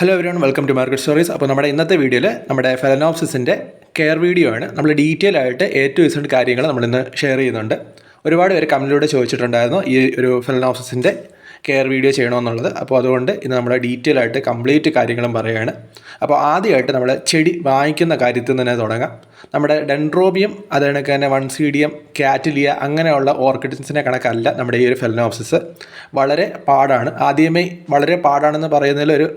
Hello everyone welcome to market stories അപ്പോൾ നമ്മുടെ ഇന്നത്തെ വീഡിയോയിൽ നമ്മുടെ ഫെലനോപ്സിസിന്റെ കെയർ വീഡിയോ ആണ്. നമ്മൾ ഡീറ്റെയിൽ ആയിട്ട് എ ടു ഇസഡ് കാര്യങ്ങൾ നമ്മളിന്ന് ഷെയർ ചെയ്യുന്നുണ്ട്. ഒരുപാട് പേര് കമന്റിലൂടെ ചോദിച്ചിട്ടുണ്ടായിരുന്നു ഈ ഒരു ഫെലനോപ്സിസിന്റെ കെയർ വീഡിയോ ചെയ്യണമെന്നുള്ളത്. അപ്പോൾ അതുകൊണ്ട് ഇന്ന് നമ്മൾ ഡീറ്റെയിൽ ആയിട്ട് കംപ്ലീറ്റ് കാര്യങ്ങളും പറയുകയാണ്. അപ്പോൾ ആദ്യമായിട്ട് നമ്മൾ ചെടി വാങ്ങിക്കുന്ന കാര്യത്തിൽ തന്നെ തുടങ്ങാം. നമ്മുടെ ഡെൻഡ്രോബിയം അത് കണക്ക് തന്നെ വൺ സീഡിയം കാറ്റിലിയ അങ്ങനെയുള്ള ഓർക്കിഡ്സിനെ കണക്കല്ല നമ്മുടെ ഈ ഒരു ഫെലനോപ്സിസ് വളരെ പാടാണ്. ആദ്യമേ വളരെ പാടാണെന്ന് പറയുന്നതിൽ ഒരു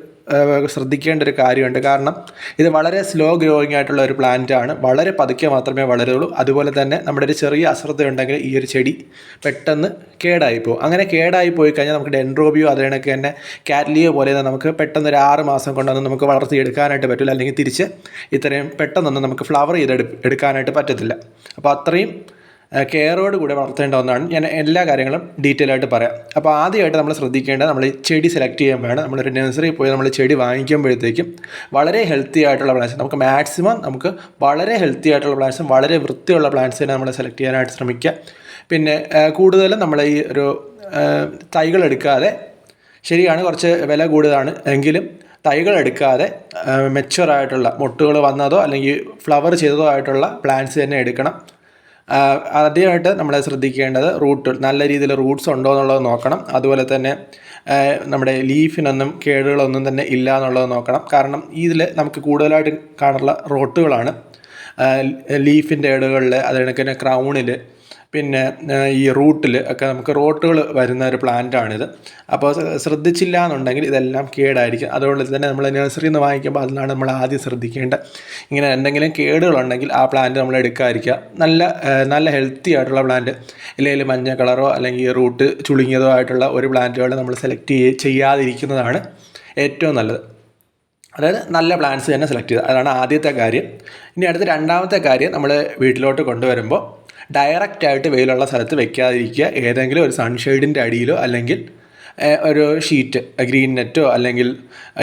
ശ്രദ്ധിക്കേണ്ട ഒരു കാര്യമുണ്ട്. കാരണം ഇത് വളരെ സ്ലോ ഗ്രോയിങ് ആയിട്ടുള്ള ഒരു പ്ലാന്റ് ആണ്. വളരെ പതുക്കെ മാത്രമേ വളരുള്ളൂ. അതുപോലെ തന്നെ നമ്മുടെ ഒരു ചെറിയ അശ്രദ്ധ ഉണ്ടെങ്കിൽ ഈ ഒരു ചെടി പെട്ടെന്ന് കേടായി പോകും. അങ്ങനെ കേടായി പോയി കഴിഞ്ഞാൽ നമുക്ക് ഡെൻഡ്രോബിയോ അത് തന്നെ കാറ്റ്ലിയോ പോലെ തന്നെ നമുക്ക് പെട്ടെന്ന് ഒരു ആറ് മാസം കൊണ്ടൊന്നും നമുക്ക് വളർത്തിയെടുക്കാനായിട്ട് പറ്റില്ല അല്ലെങ്കിൽ തിരിച്ച് ഇത്രയും പെട്ടെന്നൊന്നും നമുക്ക് ഫ്ലവർ ചെയ്ത് എടുക്കാനായിട്ട് പറ്റത്തില്ല. അപ്പോൾ അത്രയും കെയറോട് കൂടെ വളർത്തേണ്ട ഒന്നാണ്. ഞാൻ എല്ലാ കാര്യങ്ങളും ഡീറ്റെയിൽ ആയിട്ട് പറയാം. അപ്പോൾ ആദ്യമായിട്ട് നമ്മൾ ശ്രദ്ധിക്കേണ്ടത് നമ്മൾ ചെടി സെലക്ട് ചെയ്യാൻ വേണം. നമ്മളൊരു നഴ്സറിയിൽ പോയി നമ്മൾ ചെടി വാങ്ങിക്കുമ്പോഴത്തേക്കും വളരെ ഹെൽത്തി ആയിട്ടുള്ള പ്ലാന്റ്സ് നമുക്ക് മാക്സിമം നമുക്ക് വളരെ ഹെൽത്തി ആയിട്ടുള്ള പ്ലാന്റ്സും വളരെ വൃത്തിയുള്ള പ്ലാന്റ്സിനെ നമ്മൾ സെലക്ട് ചെയ്യാനായിട്ട് ശ്രമിക്കുക. പിന്നെ കൂടുതലും നമ്മൾ ഈ ഒരു തൈകൾ എടുക്കാതെ ശരിയാണ് കുറച്ച് വില കൂടുതലാണ് എങ്കിലും തൈകൾ എടുക്കാതെ മെച്ചുവർ ആയിട്ടുള്ള മൊട്ടുകൾ വന്നതോ അല്ലെങ്കിൽ ഫ്ലവർ ചെയ്തതോ ആയിട്ടുള്ള പ്ലാന്റ്സ് തന്നെ എടുക്കണം. ആദ്യമായിട്ട് നമ്മൾ ശ്രദ്ധിക്കേണ്ടത് റൂട്ട് നല്ല രീതിയിൽ റൂട്ട്സ് ഉണ്ടോ എന്നുള്ളത് നോക്കണം. അതുപോലെ തന്നെ നമ്മുടെ ലീഫിനൊന്നും കേടുകളൊന്നും തന്നെ ഇല്ല എന്നുള്ളത് നോക്കണം. കാരണം ഇതിൽ നമുക്ക് കൂടുതലായിട്ട് കാണുള്ള റോട്ടുകളാണ്. ലീഫിന്റെ ഇടകളിൽ അതേ കണക്ക് തന്നെ ക്രൗണിൽ പിന്നെ ഈ റൂട്ടിൽ ഒക്കെ നമുക്ക് റോട്ടുകൾ വരുന്ന ഒരു പ്ലാന്റാണിത്. അപ്പോൾ ശ്ര- ശ്രദ്ധിച്ചില്ല എന്നുണ്ടെങ്കിൽ ഇതെല്ലാം കേടായിരിക്കും. അതുകൊണ്ട് തന്നെ നമ്മൾ നഴ്സറിയിൽ നിന്ന് വാങ്ങിക്കുമ്പോൾ അതിലാണ് നമ്മൾ ആദ്യം ശ്രദ്ധിക്കേണ്ടത്. ഇങ്ങനെ എന്തെങ്കിലും കേടുകളുണ്ടെങ്കിൽ ആ പ്ലാന്റ് നമ്മൾ എടുക്കാതിരിക്കുക. നല്ല നല്ല ഹെൽത്തി ആയിട്ടുള്ള പ്ലാന്റ് ഇല്ലെങ്കിൽ മഞ്ഞ കളറോ അല്ലെങ്കിൽ റൂട്ട് ചുളുങ്ങിയതോ ആയിട്ടുള്ള ഒരു പ്ലാന്റുകൾ നമ്മൾ സെലക്ട് ചെയ്യാതിരിക്കുന്നതാണ് ഏറ്റവും നല്ലത്. അതായത് നല്ല പ്ലാന്റ്സ് തന്നെ സെലക്ട് ചെയ്യുക അതാണ് ആദ്യത്തെ കാര്യം. ഇനി അടുത്ത രണ്ടാമത്തെ കാര്യം നമ്മൾ വീട്ടിലോട്ട് കൊണ്ടുവരുമ്പോൾ ഡയറക്റ്റ് ആയിട്ട് വെയിലുള്ള സ്ഥലത്ത് വെക്കാതിരിക്കുക. ഏതെങ്കിലും ഒരു സൺഷെയ്ഡിന്റെ അടിയിലോ അല്ലെങ്കിൽ ഒരു ഷീറ്റ് ഗ്രീൻ നെറ്റോ അല്ലെങ്കിൽ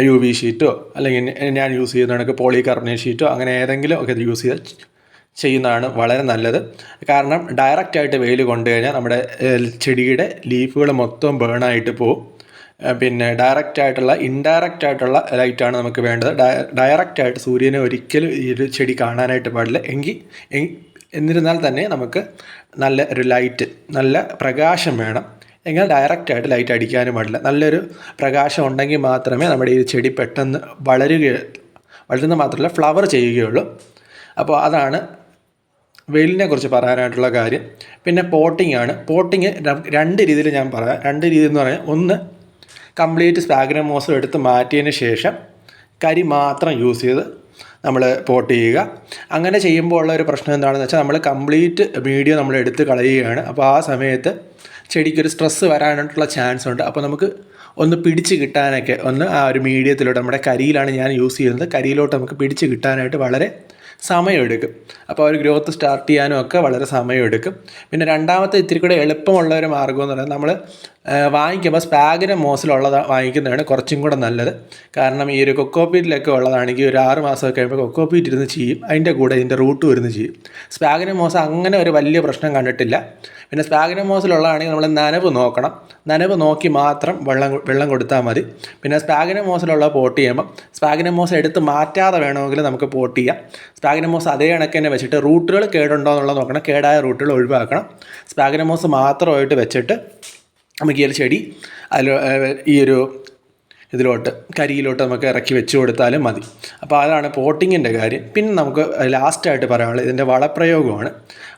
യു വി ഷീറ്റോ അല്ലെങ്കിൽ ഞാൻ യൂസ് ചെയ്യുന്ന കണക്ക് പോളികാർബണേറ്റ് ഷീറ്റോ അങ്ങനെ ഏതെങ്കിലും ഒക്കെ യൂസ് ചെയ്ത് ചെയ്യുന്നതാണ് വളരെ നല്ലത്. കാരണം ഡയറക്റ്റ് ആയിട്ട് വെയിൽ കൊണ്ടു കഴിഞ്ഞാൽ നമ്മുടെ ചെടിയുടെ ലീഫുകൾ മൊത്തം ബേണായിട്ട് പോകും പിന്നെ ഡയറക്റ്റ് ആയിട്ടുള്ള ഇൻഡയറക്റ്റ് ആയിട്ടുള്ള ലൈറ്റാണ് നമുക്ക് വേണ്ടത്. ഡയറക്റ്റ് ആയിട്ട് സൂര്യനെ ഒരിക്കലും ഈ ഒരു ചെടി കാണാനായിട്ട് പാടില്ല. എങ്കിൽ എന്നിരുന്നാൽ തന്നെ നമുക്ക് നല്ല ഒരു ലൈറ്റ് നല്ല പ്രകാശം വേണം. എങ്ങനെ ഡയറക്റ്റായിട്ട് ലൈറ്റ് അടിക്കാനും പാടില്ല. നല്ലൊരു പ്രകാശം ഉണ്ടെങ്കിൽ മാത്രമേ നമ്മുടെ ഈ ചെടി പെട്ടെന്ന് വളരുക വളരുന്ന മാത്രമല്ല ഫ്ലവർ ചെയ്യുകയുള്ളൂ. അപ്പോൾ അതാണ് വെയിലിനെ കുറിച്ച് പറയാനായിട്ടുള്ള കാര്യം. പിന്നെ പോട്ടിംഗ് ആണ്. പോട്ടിങ് രണ്ട് രീതിയിൽ ഞാൻ പറയാം. രണ്ട് രീതി എന്ന് പറയാം. ഒന്ന് കംപ്ലീറ്റ് സ്പാഗ്നമോസം എടുത്ത് മാറ്റിയതിന് ശേഷം കരി മാത്രം യൂസ് ചെയ്ത് നമ്മൾ പോട്ട് ചെയ്യുക. അങ്ങനെ ചെയ്യുമ്പോൾ ഉള്ള ഒരു പ്രശ്നം എന്താണെന്ന് വെച്ചാൽ നമ്മൾ കംപ്ലീറ്റ് വീഡിയോ നമ്മൾ എടുത്ത് കളയുകയാണ്. അപ്പോൾ ആ സമയത്ത് ചെടിക്കൊരു സ്ട്രെസ്സ് വരാനായിട്ടുള്ള ചാൻസ് ഉണ്ട്. അപ്പോൾ നമുക്ക് ഒന്ന് പിടിച്ച് കിട്ടാനൊക്കെ ഒന്ന് ആ ഒരു മീഡിയത്തിലോട്ട് നമ്മുടെ കരിയിലാണ് ഞാൻ യൂസ് ചെയ്യുന്നത്. കരിയിലോട്ട് നമുക്ക് പിടിച്ച് കിട്ടാനായിട്ട് വളരെ സമയമെടുക്കും. അപ്പോൾ ഒരു ഗ്രോത്ത് സ്റ്റാർട്ട് ചെയ്യാനും ഒക്കെ വളരെ സമയമെടുക്കും. പിന്നെ രണ്ടാമത്തെ ഇത്തിരി കൂടെ എളുപ്പമുള്ള ഒരു മാർഗം എന്ന് പറയുന്നത് നമ്മൾ വാങ്ങിക്കുമ്പോൾ സ്പാഗിന് മോസിലുള്ളത് വാങ്ങിക്കുന്നതാണ് കുറച്ചും കൂടെ നല്ലത്. കാരണം ഈ ഒരു കൊക്കോപ്പീറ്റിലൊക്കെ ഉള്ളതാണെങ്കിൽ ഒരു ആറ് മാസമൊക്കെ കഴിയുമ്പോൾ കൊക്കോപ്പീറ്റ് ഇരുന്ന് ചെയ്യും അതിന്റെ കൂടെ ഇതിന്റെ റൂട്ട് ഇരുന്ന് ചെയ്യും സ്പാഗിന് മോസ് അങ്ങനെ ഒരു വലിയ പ്രശ്നം കണ്ടിട്ടില്ല. പിന്നെ സ്പാഗിന് മോസിലുള്ളതാണെങ്കിൽ നമ്മൾ നനവ് നോക്കണം. നനവ് നോക്കി മാത്രം വെള്ളം വെള്ളം കൊടുത്താൽ മതി. പിന്നെ സ്പാഗിന് മോസിലുള്ള പോട്ട് ചെയ്യുമ്പോൾ സ്പാഗിന് മോസ് എടുത്ത് മാറ്റാതെ വേണമെങ്കിൽ നമുക്ക് പോട്ട് ചെയ്യാം. സ്പാഗിന് മോസ് അതേ കണക്ക് തന്നെ വെച്ചിട്ട് റൂട്ടുകൾ കേടുണ്ടോ എന്നുള്ളത് നോക്കണം. കേടായ റൂട്ടുകൾ ഒഴിവാക്കണം. സ്പാഗിന് മോസ് മാത്രമായിട്ട് വെച്ചിട്ട് നമുക്ക് ഈ ഒരു ചെടി അതിൽ ഈ ഒരു ഇതിലോട്ട് കരിയിലോട്ട് നമുക്ക് ഇറക്കി വെച്ച് കൊടുത്താലും മതി. അപ്പോൾ അതാണ് പോട്ടിങ്ങിന്റെ കാര്യം. പിന്നെ നമുക്ക് ലാസ്റ്റായിട്ട് പറയാനുള്ളത് ഇതിന്റെ വളപ്രയോഗമാണ്.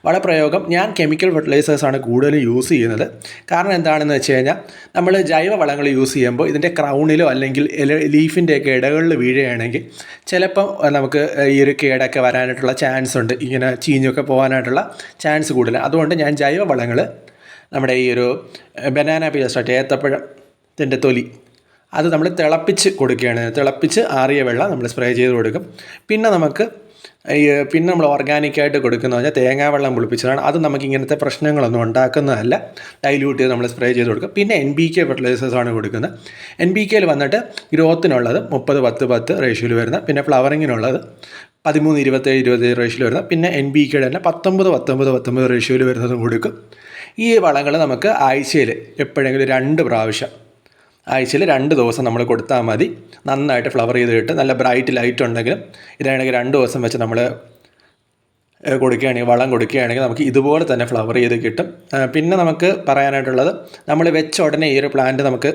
വളപ്രയോഗം ഞാൻ കെമിക്കൽ ഫെർട്ടിലൈസേഴ്സാണ് കൂടുതലും യൂസ് ചെയ്യുന്നത്. കാരണം എന്താണെന്ന് വെച്ച് കഴിഞ്ഞാൽ നമ്മൾ ജൈവ വളങ്ങൾ യൂസ് ചെയ്യുമ്പോൾ ഇതിന്റെ ക്രൗണിലോ അല്ലെങ്കിൽ ലീഫിന്റെയൊക്കെ ഇടകളിൽ വീഴുകയാണെങ്കിൽ ചിലപ്പം നമുക്ക് ഈ ഒരു കേടൊക്കെ വരാനായിട്ടുള്ള ചാൻസ് ഉണ്ട് ഇങ്ങനെ ചീഞ്ഞൊക്കെ പോകാനായിട്ടുള്ള ചാൻസ് കൂടുതലാണ്. അതുകൊണ്ട് ഞാൻ ജൈവ വളങ്ങൾ നമ്മുടെ ഈ ഒരു ബനാന പീസട്ട് ഏത്തപ്പഴത്തിന്റെ തൊലി. അത് നമ്മൾ തിളപ്പിച്ച് കൊടുക്കുകയാണ്. തിളപ്പിച്ച് ആറിയ വെള്ളം നമ്മൾ സ്പ്രേ ചെയ്ത് കൊടുക്കും. പിന്നെ നമുക്ക് ഈ പിന്നെ നമ്മൾ ഓർഗാനിക്കായിട്ട് കൊടുക്കുന്ന പറഞ്ഞാൽ തേങ്ങാ വെള്ളം പുളിപ്പിച്ചതാണ്. അത് നമുക്ക് ഇങ്ങനത്തെ പ്രശ്നങ്ങളൊന്നും ഉണ്ടാക്കുന്നതല്ല. ഡൈല്യൂട്ട് ചെയ്ത് നമ്മൾ സ്പ്രേ ചെയ്ത് കൊടുക്കും. പിന്നെ എൻ ബി കെ ഫെർട്ടിലൈസേഴ്സാണ് കൊടുക്കുന്നത്. എൻ ബി കെയിൽ വന്നിട്ട് ഗ്രോത്തിനുള്ളത് മുപ്പത് പത്ത് പത്ത് റേഷ്യോയിൽ വരുന്ന പിന്നെ ഫ്ലവറിങ്ങിനുള്ളത് പതിമൂന്ന് ഇരുപത്തേഴ് ഇരുപത്തേഴ് റേഷ്യോയിൽ വരുന്ന പിന്നെ എൻ ബി കെയുടെ തന്നെ പത്തൊമ്പത് പത്തൊമ്പത് പത്തൊമ്പത് റേഷ്യോയിൽ വരുന്നതും കൊടുക്കും. ഈ വളങ്ങൾ നമുക്ക് ആഴ്ചയിൽ എപ്പോഴെങ്കിലും രണ്ട് പ്രാവശ്യം ആഴ്ചയിൽ രണ്ട് ദിവസം നമ്മൾ കൊടുത്താൽ മതി. നന്നായിട്ട് ഫ്ലവർ ചെയ്ത് കിട്ടും നല്ല ബ്രൈറ്റ് ലൈറ്റ് ഉണ്ടെങ്കിലും ഇതാണെങ്കിൽ രണ്ട് ദിവസം വെച്ച് നമ്മൾ കൊടുക്കുകയാണെങ്കിൽ വളം കൊടുക്കുകയാണെങ്കിൽ നമുക്ക് ഇതുപോലെ തന്നെ ഫ്ലവർ ചെയ്ത് കിട്ടും. പിന്നെ നമുക്ക് പറയാനായിട്ടുള്ളത് നമ്മൾ വെച്ച ഉടനെ ഈ ഒരു പ്ലാന്റ് നമുക്ക്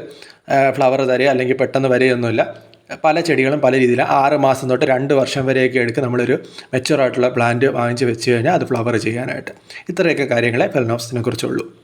ഫ്ലവർ തരിക അല്ലെങ്കിൽ പെട്ടെന്ന് വരികയൊന്നുമില്ല. പല ചെടികളും പല രീതിയിൽ ആറ് മാസം തൊട്ട് രണ്ട് വർഷം വരെയൊക്കെ എടുക്കും നമ്മളൊരു മെച്ചുവറായിട്ടുള്ള പ്ലാന്റ് വാങ്ങിച്ച് വെച്ച് കഴിഞ്ഞാൽ അത് ഫ്ലവർ ചെയ്യാനായിട്ട്. ഇത്രയൊക്കെ കാര്യങ്ങളെ ഫെലനോപ്സിനെ കുറിച്ചുള്ളൂ.